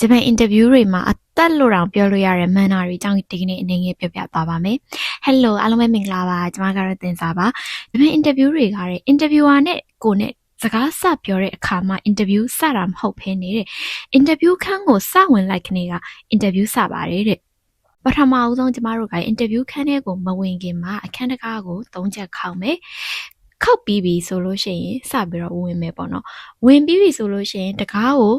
ဂျပန်အင်တာဗျူးတွေမှာအသက်လို့တောင်ပြောလို့ရတဲ့မန်နာတွေအကြောင်းဒီကနေ့အနေငယ်ပြောပြသွားပါမယ်။ Hello အားလုံးပဲမင်္ဂလာပါကျွန်မကတော့တင်စားပါ။ဂျပန်အင်တာဗျူးတွေကတဲ့အင်တာဗျူဝါနဲ့ကိုနဲ့စကားစပြောတဲ့အခါမှာအင်တာဗျူးစတာမဟုတ်ဘဲနေတဲ့အင်တာဗျူးခန်းကိုစဝင်လိုက်ခနေကအင်တာဗျူးစပါတယ်တဲ့ပထမအဦးဆုံးကျမတို့ကအင်တာဗျူးခန်းထဲကိုမဝင်ခင်မှာအခန်းတကားကိုသုံးချက်ခေါက်မယ်ခောက်ပြီးပြီဆိုလို့ရှိရင်စပြီးတော့ဝင်မယ်ပေါ့နော်ဝင်ပြီးပြီဆိုလို့ရှိရင်တကားကို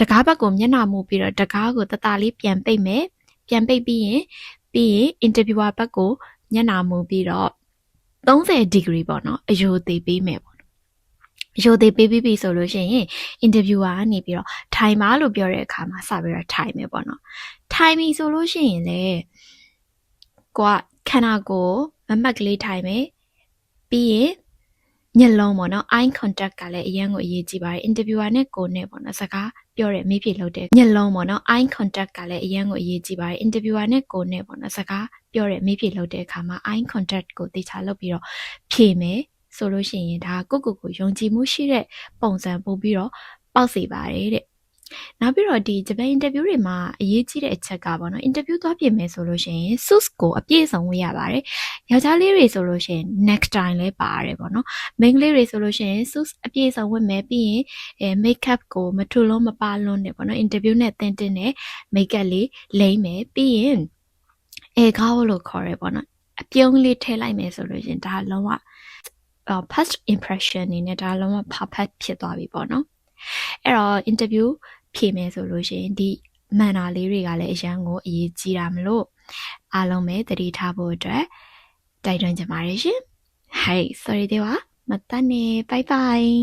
တကားဘက်ကိုမျက်နှာမူပြီးတော့တကားကိုတတလေးပြန်ပိတ်မယ်ပြန်ပိတ်ပြီးရင်ပြီးရင်အင်တာဗျူဝါဘက်ကိုမျက်နှာမူပြီးတော့30ဒီဂရီပေါ့နော်အယိုသေးပေးမယ်ပေါ့အယိုသေးပေးပြီးပြီဆိုလို့ရှိရင်အင်တာဗျူဝါကနေပြီးတော့ထိုင်ပါလို့ပြောတဲ့အခါမှာစပြီးတော့ထိုင်မယ်ပေါ့နော်ထိုင်ပြီဆိုလို့ရှိရင်လေကိုကခန္ဓာကိုယ်မမတ်ကလေးထိုင်မယ်ပြီးရင်မျက်လုံးပေါ့နော် eye contact ကလည်းအရင်ကိုအရေးကြီးပါတယ် interviewer နဲ့ကိုနဲ့ပေါ့နော်စကား ပြောတဲ့မေးဖြေလုပ်တဲ့မျက်လုံးပေါ့နော် eye contact ကလည်းအရင်ကိုအရေးကြီးပါတယ် interviewer နဲ့ကိုနဲ့ပေါ့နော်စကားပြောတဲ့မေးဖြေလုပ်တဲ့အခါမှာ eye contact ကိုတေချာလုပ်ပြီးတော့ဖြေမယ်ဆိုလို့ရှိရင်ဒါကိုကိုကိုယုံကြည်မှုရှိတဲ့ပုံစံပို့ပြီးတော့ပေါက်စေပါတယ်တဲ့ နောက်ပြီးတော့ဒီဂျပန်အင်တာဗျူးတွေမှာအရေးကြီးတဲ့အချက်ကပေါ့နော်အင်တာဗျူးသွားပြင်မယ်ဆိုလို့ရှိရင် suits ကိုအပြည့်စုံဝတ်ရပါတယ်ယောက်ျားလေးတွေဆိုလို့ရှိရင် necktie လည်းပါရတယ်ပေါ့နော်မိန်းကလေးတွေဆိုလို့ရှိရင် suits အပြည့်စုံဝတ်မယ်ပြီးရင်အဲ makeup ကိုမထူလုံးမပါလွန်းနဲ့ပေါ့နော်အင်တာဗျူးနဲ့တင်တင်နဲ့ makeup လေးလိမ့်မယ်ပြီးရင်အဲကားလို့ခေါ်ရဲပေါ့နော်အပြုံးလေးထည့်လိုက်မယ်ဆိုလို့ရှိရင်ဒါလုံးဝ uh, first impression အနေနဲ့ဒါလုံးဝ perfect ဖြစ်သွားပြီပေါ့နော်အဲ့တော့ interview ဖြည့်မယ်ဆိုလို့ရှိရင်ဒီမှန်တာလေးတွေကလည်းအရန်ကိုအရေးကြီးတာမလို့အားလုံးပဲတတိထားဖို့အတွက်တိုက်တွန်းချင်ပါတယ်ရှင် Hey sorry တွေပါမတတ်နဲ့ bye bye